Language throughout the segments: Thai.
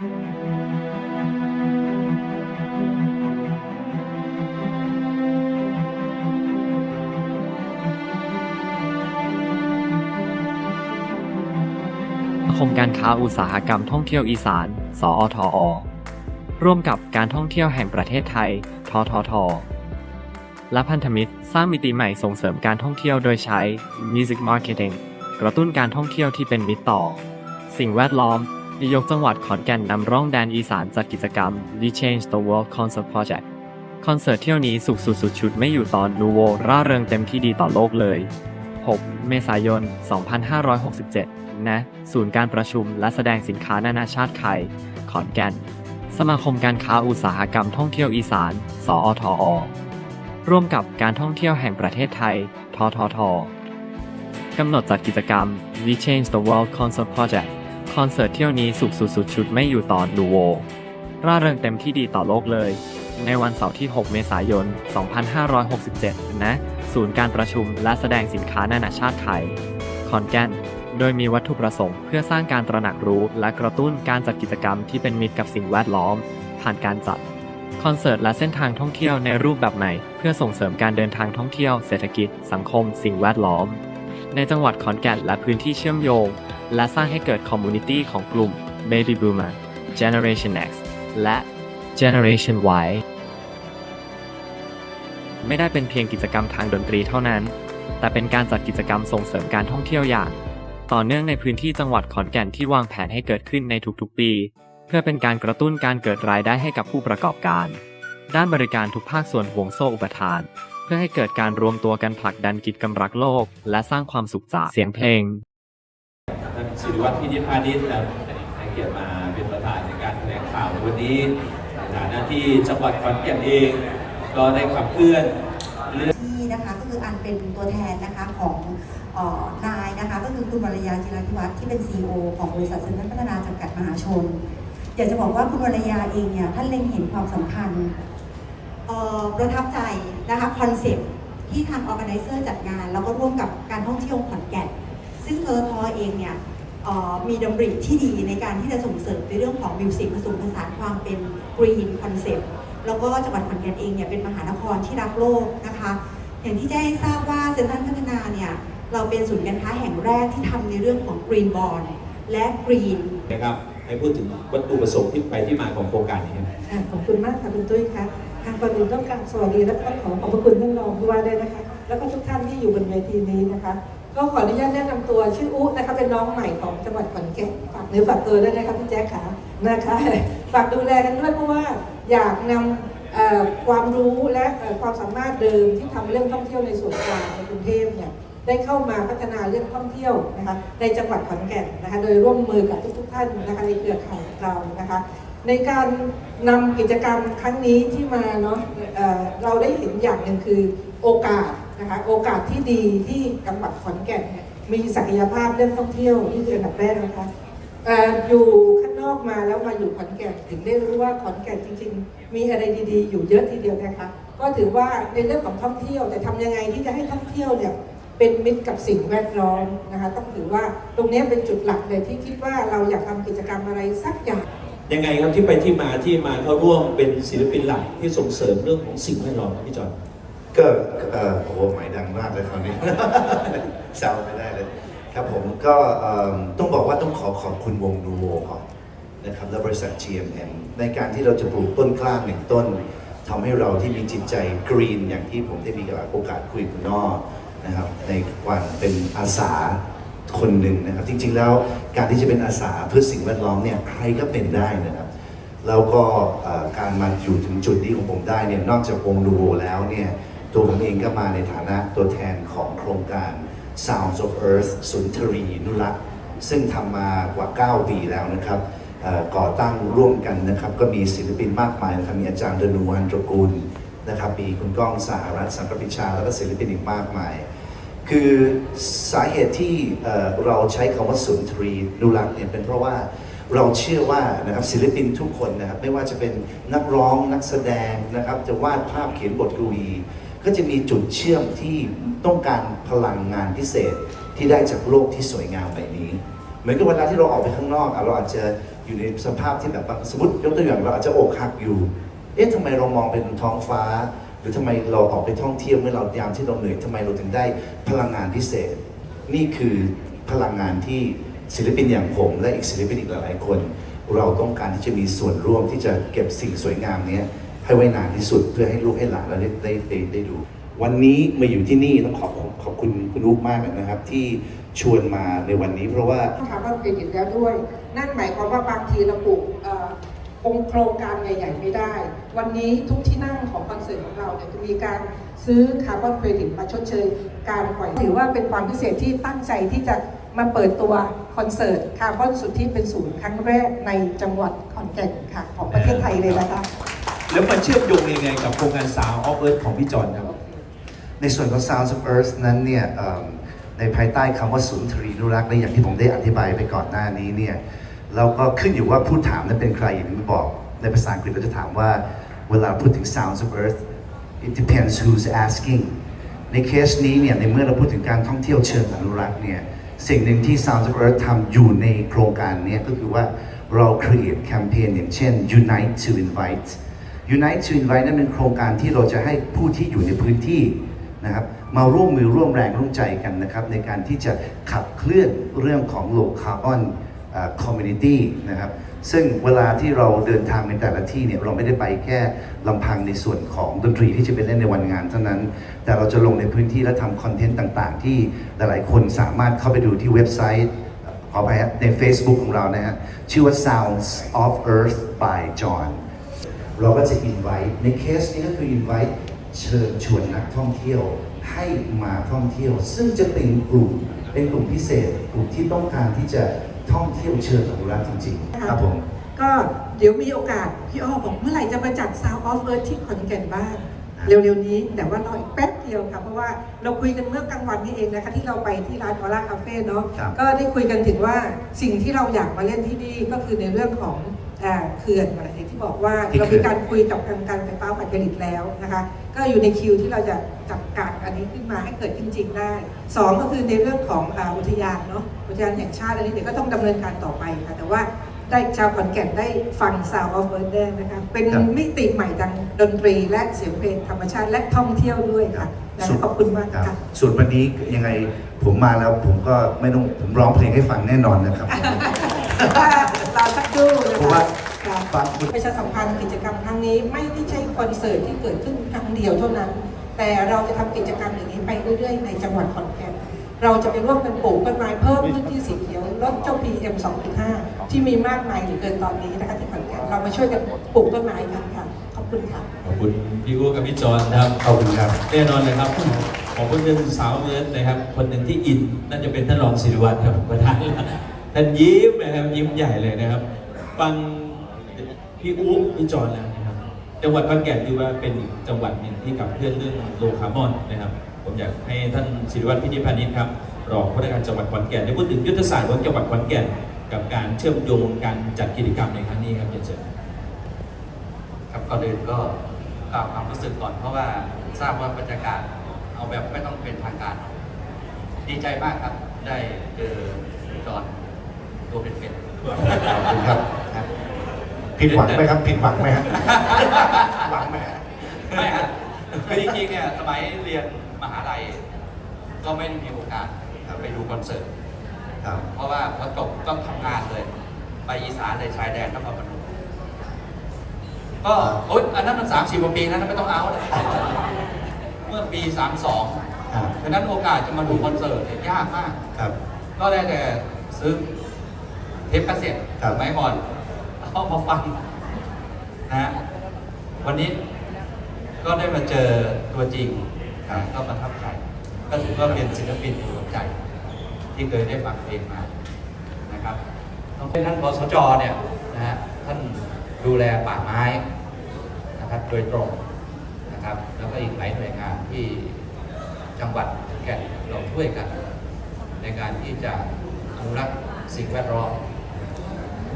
คมการค้าอุตสาหกรรมท่องเที่ยวอีสาน สอทออร่วมกับการท่องเที่ยวแห่งประเทศไทย ททท และพันธมิตรสร้างมิติใหม่ส่งเสริมการท่องเที่ยวโดยใช้ Music Marketing กระตุ้นการท่องเที่ยวที่เป็นมิตรต่อ สิ่งแวดล้อม นายกจังหวัดขอนแก่นนำร่องแดนอีสานจัดกิจกรรม We Change the World Concert Project คอนเสิร์ตเที่ยวนี้สุขสุดสุดชุดไม่อยู่ตอนนูโวร่าเริงเต็มที่ดีต่อโลกเลย 6 เมษายน 2567ณศูนย์การประชุมและแสดงสินค้านานาชาติไทย ขอนแก่น สมาคมการค้าอุตสาหกรรมท่องเที่ยวอีสาน สอทอ ร่วมกับการท่องเที่ยวแห่งประเทศไทย ทททกำหนดจัดกิจกรรม We Change the World Concert Project คอนเสิร์ตเที่ยวนี้สุขสุดสุดชุดไม่อยู่ต่อนนูโว ร่าเริงเต็มที่ดีต่อโลกเลย ในวันเสาร์ที่ 6 เมษายน 2567ณศูนย์การประชุมและแสดงสินค้านานาชาติไทยขอนแก่นโดยมีวัตถุประสงค์เพื่อสร้างการตระหนักรู้และกระตุ้นการจัดกิจกรรมที่เป็นมิตรกับสิ่งแวดล้อม ผ่านการจัดคอนเสิร์ตและเส้นทางท่องเที่ยวในรูปแบบใหม่ เพื่อส่งเสริมการเดินทางท่องเที่ยวเศรษฐกิจ สังคม สิ่งแวดล้อม ในจังหวัดขอนแก่นและพื้นที่เชื่อมโยง และสร้างให้เกิดคอมมูนิตี้ของกลุ่ม Baby Boomer Generation X และ Generation Y ไม่ได้เป็นเพียงกิจกรรมทางดนตรีเท่านั้น แต่เป็นการจัดกิจกรรมส่งเสริมการท่องเที่ยวอย่าง ต่อเนื่องในพื้นที่จังหวัดขอนแก่นที่วางแผนให้เกิดขึ้นในทุกๆปี เพื่อเป็นการกระตุ้นการเกิดรายได้ให้กับผู้ประกอบการ ด้านบริการทุกภาคส่วนห่วงโซ่อุปทาน เพื่อให้เกิดการรวมตัวกันผลักดันกิจกรรมรักโลก และสร้างความสุขจากเสียงเพลง สิริวัฒน์พินิพาณิชย์นะครับให้เกียรติมาเป็นประธานในการแถลงข่าววันนี้ในฐานะที่จังหวัดขอนแก่นเอง ก็ได้ขับเคลื่อนที่นะคะก็คืออันเป็นตัวแทนนะคะของอ่อนายนะคะก็คือคุณวรยาจิราธิวัฒน์ที่เป็น CEO ของบริษัทเซ็นทรัลพัฒนาจำกัดมหาชน อยากจะบอกว่าคุณวรยาเองเนี่ยท่านเล็งเห็นความสำคัญประทับใจนะคะคอนเซ็ปต์ที่ทาง organizer จัดงาน แล้วก็ร่วมกับการท่องเที่ยวขอนแก่นซึ่งเออทอเองเนี่ย มีดำริที่ดีในการที่จะส่งเสริมในเรื่องของมิวสิกผสมผสานความเป็นกรีนคอนเซ็ปต์แล้วก็จังหวัดขอนแก่นเองเนี่ยเป็นมหานครที่รักโลกนะคะ อย่างที่แจ้งให้ทราบว่าเซ็นทรัลพัฒนาเนี่ยเราเป็นศูนย์การค้าแห่งแรกที่ทำในเรื่องของกรีนบอลและกรีนนะครับให้พูดถึงวัตถุประสงค์ที่ไปที่มาของโครงการนี้ครับอ่าขอบคุณมากค่ะคุณตุ้ยคะทางก่อนอื่นต้องการสวัสดีและต้องขอขอบพระคุณท่านรองผู้ว่าด้วยนะคะ แล้วก็ทุกท่านที่อยู่บนเวทีนี้นะคะ ก็ขออนุญาตแนะนำตัวชื่ออุนะคะเป็นน้องใหม่ของจังหวัดขอนแก่นฝากเนื้อฝากตัวด้วยนะคะพี่แจ๊คขานะคะฝากดูแลกันด้วยเพราะว่าอยากนำเอ่อความรู้และความสามารถเดิมที่ทำเรื่องท่องเที่ยวในส่วนกลางในกรุงเทพเนี่ยได้เข้ามาพัฒนาเรื่องท่องเที่ยวนะคะในจังหวัดขอนแก่นนะคะโดยร่วมมือกับทุกๆท่านนะคะในเครือข่ายของเรานะคะในการนำกิจกรรมครั้งนี้ที่มาเนาะเเราได้เห็นอย่างหนึ่งคือโอกาส นะคะโอกาสที่ดีที่จังหวัดขอนแก่นเนี่ยมีศักยภาพเรื่องท่องเที่ยวนี่คืออันดับแรกนะคะอยู่ข้างนอกมาแล้วมาอยู่ขอนแก่นถึงได้รู้ว่าขอนแก่นจริง ๆ มีอะไรดีๆ อยู่เยอะทีเดียวนะคะ ก็ถือว่าในเรื่องของท่องเที่ยวแต่ทำยังไงที่จะให้ท่องเที่ยวเนี่ยเป็นมิตรกับสิ่งแวดล้อมนะคะ ต้องถือว่าตรงนี้เป็นจุดหลักเลยที่คิดว่าเราอยากทำกิจกรรมอะไรสักอย่างยังไงครับที่ไปที่มาที่มาเขาร่วมเป็นศิลปินหลักที่ส่งเสริมเรื่องของสิ่งแวดล้อมพี่จอน ก็โอ้โหหมายดังมากเลยคราวนี้แซวไม่ได้เลย ครับผมก็ต้องบอกว่าต้องขอขอบคุณวงดูโวก่อนนะครับและบริษัท GMM ในการที่เราจะปลูกต้นกล้าหนึ่งต้นทำให้เราที่มีจิตใจกรีนอย่างที่ผมได้มีโอกาสคุยกับคุณนอนะครับในวันเป็นอาสาคนหนึ่งนะครับ จริง ๆ แล้วการที่จะเป็นอาสาเพื่อสิ่งแวดล้อมเนี่ยใครก็เป็นได้นะครับ แล้วก็การมาอยู่ถึงจุดนี้ของผมได้เนี่ยนอกจากวงดูโวแล้วเนี่ย ตัวผมเองก็มาในฐานะตัวแทนของโครงการ Sounds of Earth สุนทรีนุรักษ์ซึ่งทำมากว่า 9 ปีแล้วนะครับก่อตั้งร่วมกันนะครับ ก็มีศิลปินมากมายนะครับมีอาจารย์เดนูวันตรกูลนะครับมีคุณก้องสหรัฐสังกปิชา แล้วก็ศิลปินอีกมากมาย คือสาเหตุที่เอ่อเราใช้คำว่าสุนทรีนุรักษ์เนี่ยเป็นเพราะว่าเราเชื่อว่านะครับศิลปินทุกคนนะครับไม่ว่าจะเป็นนักร้องนักแสดงนะครับจะวาดภาพเขียนบทกวี ก็จะมีจุดเชื่อมที่ต้องการพลังงานพิเศษที่ได้จากโลกที่สวยงามแบบนี้ เหมือนกับเวลาที่เราออกไปข้างนอกอะเราอาจจะอยู่ในสภาพที่แบบสมมติยกตัวอย่างเราอาจจะอกหักอยู่ เอ๊ะทำไมเรามองเป็นท้องฟ้า หรือทำไมเราออกไปท่องเที่ยวเมื่อเรายามที่เราเหนื่อยทำไมเราถึงได้พลังงานพิเศษ นี่คือพลังงานที่ศิลปินอย่างผมและอีกศิลปินอีกหลายๆคน เราต้องการที่จะมีส่วนร่วมที่จะเก็บสิ่งสวยงามนี้ ให้ไว้นานที่สุดเพื่อให้ลูกให้หลานเราได้ได้ได้ได้ดู วันนี้มาอยู่ที่นี่ต้องขอบขอบคุณคุณลูกมากนะครับ ที่ชวนมาในวันนี้เพราะว่าคาร์บอนเครดิตแล้วด้วย นั่นหมายความว่าบางทีเราปลูกเอ่อองค์โครงการใหญ่ ๆ ไม่ได้ วันนี้ทุกที่นั่งของคอนเสิร์ตของเราเนี่ยจะมีการซื้อคาร์บอนเครดิตมาชดเชยการปล่อยถือว่าเป็นความพิเศษที่ตั้งใจที่จะมาเปิดตัวคอนเสิร์ตคาร์บอนสุทธิเป็นศูนย์ครั้งแรกในจังหวัดขอนแก่นค่ะของประเทศไทยเลยนะคะ แล้วมาเชื่อมโยงยังไงกับโครงการ Sound of Earth ของพี่จอนครับ ในส่วนของ Sounds of Earth นั้นเนี่ยเอิ่มในภายใต้คำว่าศูนย์ทรีนุรักษ์และอย่างที่ผมได้อธิบายไปก่อนหน้านี้เนี่ยเราก็ขึ้นอยู่ว่าผู้ถามนั้นเป็นใครอย่างที่บอกในภาษาอังกฤษเราจะถามว่าเวลาพูดถึง Sounds of Earth it depends who's asking ในเคสนี้เนี่ยในเมื่อเราพูดถึงการท่องเที่ยวเชิงอนุรักษ์เนี่ยสิ่งหนึ่งที่ Sounds of Earth ทำอยู่ในโครงการเนี้ก็คือว่าเรา create แคมเปญอย่างเช่น Unite to Invite Unite to Invite นั้นเป็นโครงการที่เราจะให้ผู้ที่อยู่ในพื้นที่นะครับมาร่วมมือร่วมแรงร่วมใจกันนะครับในการที่จะขับเคลื่อนเรื่องของ low carbon เอ่อ community นะครับซึ่งเวลาที่เราเดินทางในแต่ละที่เนี่ยเราไม่ได้ไปแค่ลำพังในส่วนของดนตรีที่จะไปเล่นในวันงานเท่านั้น แต่เราจะลงในพื้นที่และทำคอนเทนต์ต่างๆ ที่หลายๆคนสามารถเข้าไปดูที่เว็บไซต์ขอไปฮะใน Facebook ของเรานะฮะชื่อว่า Sounds of Earth by John เราก็จะ invite ในเคสนี้ก็คือ invite เชิญชวนนักท่องเที่ยวให้มาท่องเที่ยว ซึ่งจะเป็นกลุ่มเป็นกลุ่มพิเศษกลุ่มที่ต้องการที่จะท่องเที่ยวเชิงอนุรักษ์จริงๆครับผมก็เดี๋ยวมีโอกาส พี่อ้อบอกเมื่อไหร่จะมาจัด Sound of Earth ที่ขอนแก่นบ้างเร็วๆนี้ แต่ว่ารออีกแป๊บเดียวค่ะ เพราะว่าเราคุยกันเมื่อกลางวันนี้เองนะคะ ที่เราไปที่ร้านออร่าคาเฟ่เนาะก็ได้คุยกันถึงว่าสิ่งที่เราอยากมาเล่นที่นี่ก็คือในเรื่องของ เขื่อนอะไรที่บอกว่าที่เราเขื่มีอนการคุยกับทางการไฟฟ้าฝ่ายผลิตแล้วนะคะก็อยู่ในคิวที่เราจะจัดการอันนี้ขึ้นมาให้เกิดขึ้นจริงได้สองก็คือในเรื่องของอ่าอุทยานเนาะอุทยานแห่งชาติอันนี้เดี๋ยวก็ต้องดำเนินการต่อไปค่ะแต่ว่าได้ชาวขอนแก่นได้ฟัง Sound of Earth ได้นะคะ เป็นครับมิติใหม่ทางดนตรีและเสียงเพลงธรรมชาติและท่องเที่ยวด้วยค่ะนะคะขอบคุณมากครับค่ะส่วนวันนี้ยังไงผมมาแล้วผมก็ไม่ต้องผมร้องเพลงให้ฟังแน่นอนนะครับเรา สักครู่นะเพราะว่าคะฟังคุณประชาสัมพันธ์กิจกรรมครั้งนี้ไม่ได้ใช่คอนเสิร์ตที่เกิดขึ้นครั้งเดียวเท่านั้น แต่เราจะทำกิจกรรมอย่างนี้ไปเรื่อยๆ ในจังหวัดขอนแก่นเราจะไปร่วมกันปลูกต้นไม้เพิ่มพื้นที่สีเขียวลดเจ้า PM 2.5 ที่มีมากมายเหลือเกินตอนนี้นะคะที่ขอนแก่นเรามาช่วยกันปลูกต้นไม้กันค่ะขอบคุณค่ะ ขอบคุณพี่อู้กับพี่จอนนะครับ ขอบคุณครับ แน่นอนนะครับของคนเป็นสาวเอิร์ธนะครับ คนหนึ่งที่อินน่าจะเป็นท่านรองศิริวัตรครับประธานท่านยิ้มนะครับยิ้มใหญ่เลยนะครับ ฟังพี่อู้พี่จอนแล้วนะครับ จังหวัดขอนแก่นถือว่าเป็นอีกจังหวัดหนึ่งที่ขับเคลื่อนเรื่องโลคาร์บอนนะครับ ผมอยากให้ท่านศิริวัตรพินิจพานิชครับรองผู้ว่าการจังหวัดขอนแก่นได้พูดถึงยุทธศาสตร์ของจังหวัดขอนแก่น กับการเชื่อมโยงการจัดกิจกรรมในครั้งนี้ครับเรียนเชิญครับก่อนอื่นก็กล่าวความรู้สึกก่อน เพราะว่าทราบว่าบรรยากาศเอาแบบไม่ต้องเป็นทางการ ดีใจมากครับ ได้เจอจอนตัวเป็นๆขอบคุณครับ ผิดหวังไหมครับผิดหวังไหมฮะหวังไหมฮะไม่ฮะคือจริงๆเนี่ยสมัยเรียนมหาลัย ก็ไม่ได้มีโอกาสไปดูคอนเสิร์ตครับ เพราะว่าพอจบต้องทำงานเลย ไปอีสานเลยชายแดนนครพนมก็โอ๊ยอันนั้นมันสามสิบกว่าปีแล้วนะไม่ต้องเอาเลยเมื่อปีสามสองครับฉะนั้นโอกาสจะมาดูคอนเสิร์ตเนี่ยยากมาก ครับ ก็ได้แต่ซื้อเทปคาสเซ็ตครับสมัยก่อน เอามาฟังนะฮะวันนี้ก็ได้มาเจอตัวจริงนะก็ประทับใจก็ถือว่าเป็นศิลปินในดวงใจ ที่เคยได้ฟังเพลงมานะครับต้องเป็นท่านบสจเนี่ยนะฮะท่านดูแลป่าไม้นะครับโดยตรงนะครับ แล้วก็อีกหลายหน่วยงานที่จังหวัดแก่นเราช่วยกัน ในการที่จะอนุรักษ์สิ่งแวดล้อม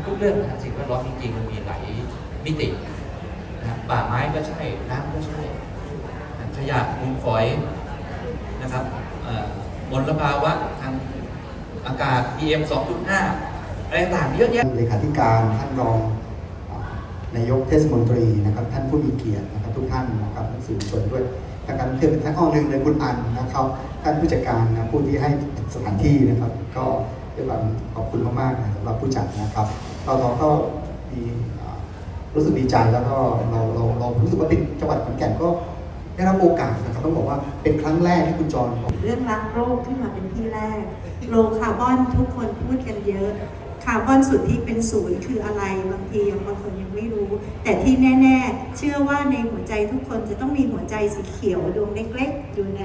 ทุกเรื่องนะสิ่งแวดล้อมจริงๆมันมีหลายมิตินะป่าไม้ก็ใช่น้ำก็ใช่ขยะมูลฝอยนะครับมลภาวะทางอากาศ PM 2.5อันอะไรต่างเยอะแยะเลขาธิการท่านรองนายกเทศมนตรีนะครับท่านผู้มีเกียรตินะครับทุกท่านนะครับท่านสื่อมวลชนด้วยทางการเที่ยวเป็นท่านอ้อลืมเลยคุณอันนะครับท่านผู้จัดการนะผู้ที่ให้สถานที่นะครับ ก็ ด้วยความขอบคุณมากๆนะสำหรับผู้จัดนะครับเราเราก็มีรู้สึกดีใจแล้วก็เราเราเรารู้สึกว่าเป็นจังหวัดขอนแก่นก็ได้รับโอกาสนะครับต้องบอกว่าเป็นครั้งแรกที่คุณจรบอกเรื่องรักโรคขึ้นมาเป็นที่แรกโลคาร์บอนทุกคนพูดกันเยอะคาร์บอนสุดที่เป็นศูนย์คืออะไรบางทีบางคนยังไม่รู้ แต่ที่แน่ ๆ เชื่อว่าในหัวใจทุกคนจะต้องมีหัวใจสีเขียวดวงเล็ก ๆ อยู่ใน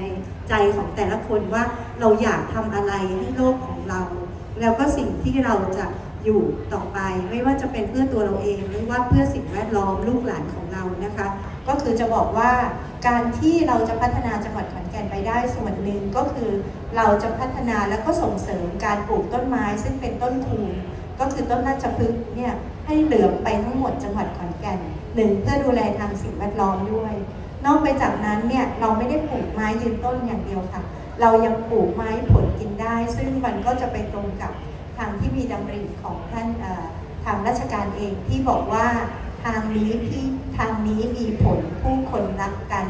ใจของแต่ละคนว่าเราอยากทำอะไรให้โลกของเรา แล้วก็สิ่งที่เราจะอยู่ต่อไป ไม่ว่าจะเป็นเพื่อตัวเราเองหรือว่าเพื่อสิ่งแวดล้อมลูกหลานของเรานะคะ ก็คือจะบอกว่าการที่เราจะพัฒนาจังหวัดขอนแก่นไปได้ส่วนหนึ่งก็คือเราจะพัฒนาและก็ส่งเสริมการปลูกต้นไม้ ซึ่งเป็นต้นคูณก็คือต้นราชพฤกษ์เนี่ยให้เหลือไปทั้งหมดจังหวัดขอนแก่นหนึ่งเพื่อดูแลทางสิ่งแวดล้อมด้วย นอกไปจากนั้นเนี่ยเราไม่ได้ปลูกไม้ยืนต้นอย่างเดียวค่ะ เรายังปลูกไม้ผลกินได้ ซึ่งมันก็จะไปตรงกับทางที่มีดำริของท่านทางราชการเองที่บอกว่าทางนี้ที่ทางนี้มีผลผู้คนรักกัน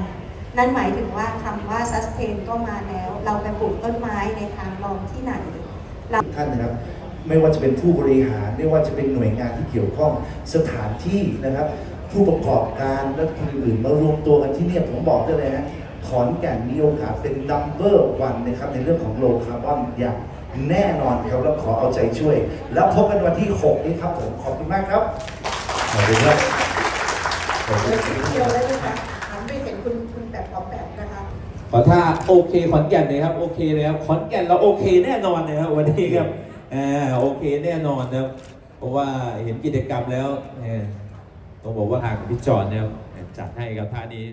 นั่นหมายถึงว่าคำว่า sustain ก็มาแล้ว เราไปปลูกต้นไม้ในทางรองที่ไหนท่านนะครับไม่ว่าจะเป็นผู้บริหาร ไม่ว่าจะเป็นหน่วยงานที่เกี่ยวข้องสถานที่นะครับ ผู้ประกอบการและคนอื่นมารวมตัวกันที่นี่ผมบอกได้เลยฮะ ขอนแก่นมีโอกาสเป็นดัมเบอร์วันนะครับในเรื่องของโลคาร์บอนอย่างแน่นอนครับแล้วขอเอาใจช่วย แล้วพบกันวันที่ 6 นี้ครับผมขอบคุณมากครับขอบคุณครับขอบคุณครับเดียวได้ไหมคะหันไปเห็นคุณคุณแบบออกแบบนะคะขอท่าโอเคขอนแก่นเลยครับโอเคเลยครับขอนแก่นเราโอเคแน่นอนนะครับวันนี้ครับอ่าโอเคแน่นอนนะครับเพราะว่าเห็นกิจกรรมแล้วเอ่อต้องบอกว่าทางพี่จอนเนี่ยจัดให้กับท่านี้